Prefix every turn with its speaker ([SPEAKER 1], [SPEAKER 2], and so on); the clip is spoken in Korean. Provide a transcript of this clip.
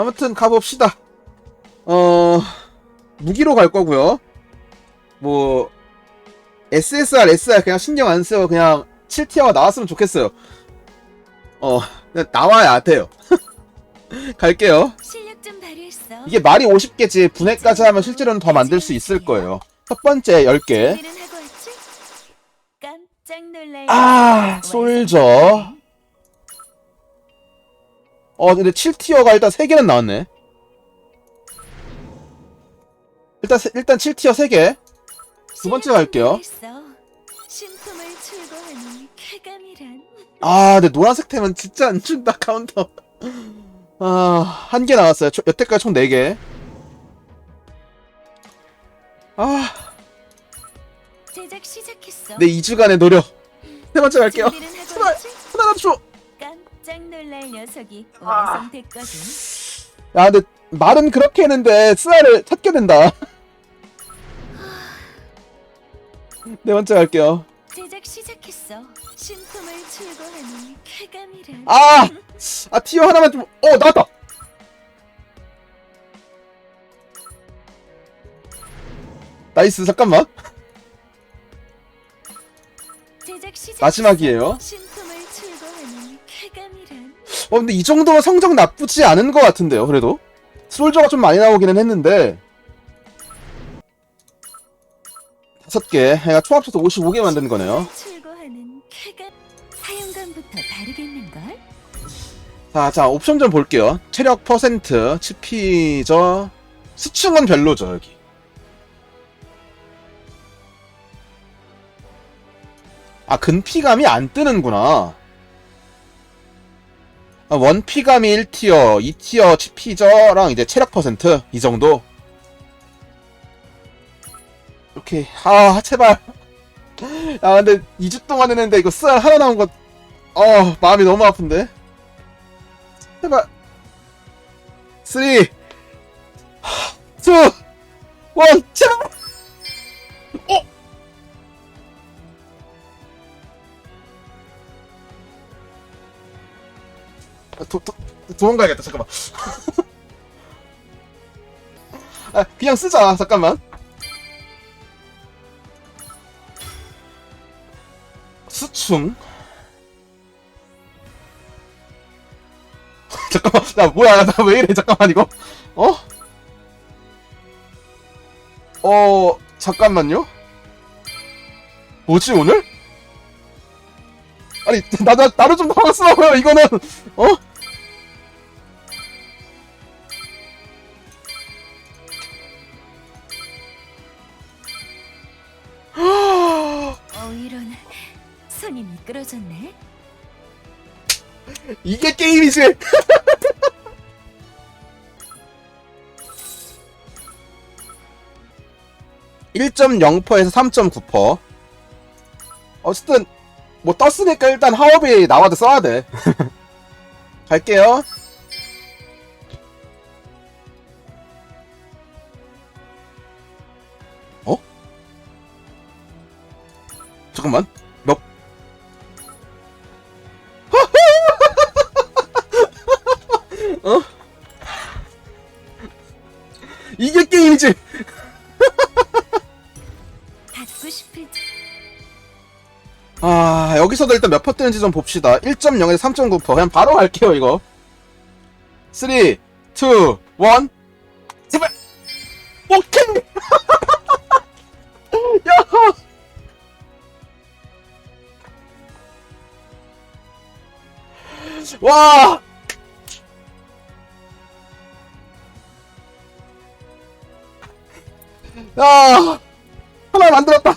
[SPEAKER 1] 아무튼 가봅시다. 어, 무기로 갈 거고요. 뭐, SSR, SR 그냥 신경 안 써요. 그냥 7티어가 나왔으면 좋겠어요. 어, 그냥 나와야 돼요. 갈게요. 이게 말이 50개지 분해까지 하면 실제로는 더 만들 수 있을 거예요. 첫 번째 10개.
[SPEAKER 2] 준비는 하고 왔지? 깜짝 놀랄.
[SPEAKER 1] 아, 솔저. 어, 근데 7티어가 일단 3개는 나왔네. 일단, 세- 일단 7티어 3개. 두 번째 갈게요. 아, 근데 노란색 템은 진짜 안 준다, 카운터. 아, 한 개 나왔어요. 초- 여태까지 총 4개. 아,
[SPEAKER 2] 제작 시작했어.
[SPEAKER 1] 내 2주간의 노력. 세 번째 갈게요. 제발. 하나라도 줘!
[SPEAKER 2] 녀석이
[SPEAKER 1] 아.
[SPEAKER 2] 완성됐거든.
[SPEAKER 1] 야, 근데 말은 그렇게 했는데, 스아를 찾게 된다. 네 번째 갈게요.
[SPEAKER 2] 제작 시작했어. 신품을 출고하는 쾌감이란.
[SPEAKER 1] 아! 아, 티어 하나만 좀, 어, 나왔다! 나이스, 잠깐만.
[SPEAKER 2] 제작 시작.
[SPEAKER 1] 마지막이에요.
[SPEAKER 2] 신품
[SPEAKER 1] 어, 근데 이 정도면 성적 나쁘지 않은 것 같은데요, 그래도? 솔저가 좀 많이 나오기는 했는데. 다섯 개. 해가 총 합쳐서 55개 만든 거네요.
[SPEAKER 2] 출고하는 쾌감. 사용감부터 다르겠는걸?
[SPEAKER 1] 자, 자, 옵션 좀 볼게요. 체력 퍼센트, 치피저, 수충은 별로죠, 여기. 아, 근피감이 안 뜨는구나. 아, 원피감이 1티어, 2티어 치피저랑 이제 체력 퍼센트, 이 정도. 오케이. 아, 제발. 아, 근데 2주 동안 했는데 이거 쌀 하나 나온 거, 어, 마음이 너무 아픈데. 제발. 3, 2, 1, 제발! 도망가야겠다, 잠깐만. 아, 그냥 쓰자, 잠깐만. 수충. 잠깐만, 나 뭐야, 나 왜 이래, 잠깐만, 이거. 어? 어, 잠깐만요? 뭐지, 오늘? 아니, 나, 나, 나를 좀 당황스러워요, 이거는, 어?
[SPEAKER 2] 어 손이 미끄러졌네.
[SPEAKER 1] 이게 게임이지! (1.0%에서 3.9%) 어쨌든 뭐 떴으니까 일단 하업이 나와도 써야 돼 갈게요 어? 잠깐만 어? 이게 게임이지.
[SPEAKER 2] 받고 싶을
[SPEAKER 1] 아, 여기서도 일단 몇 퍼 뜨는지 좀 봅시다. 1.0에서 3.9%. 그냥 바로 갈게요, 이거. 3, 2, 1. 제발! 오케이! 야! 와! 야! 하나 만들었다!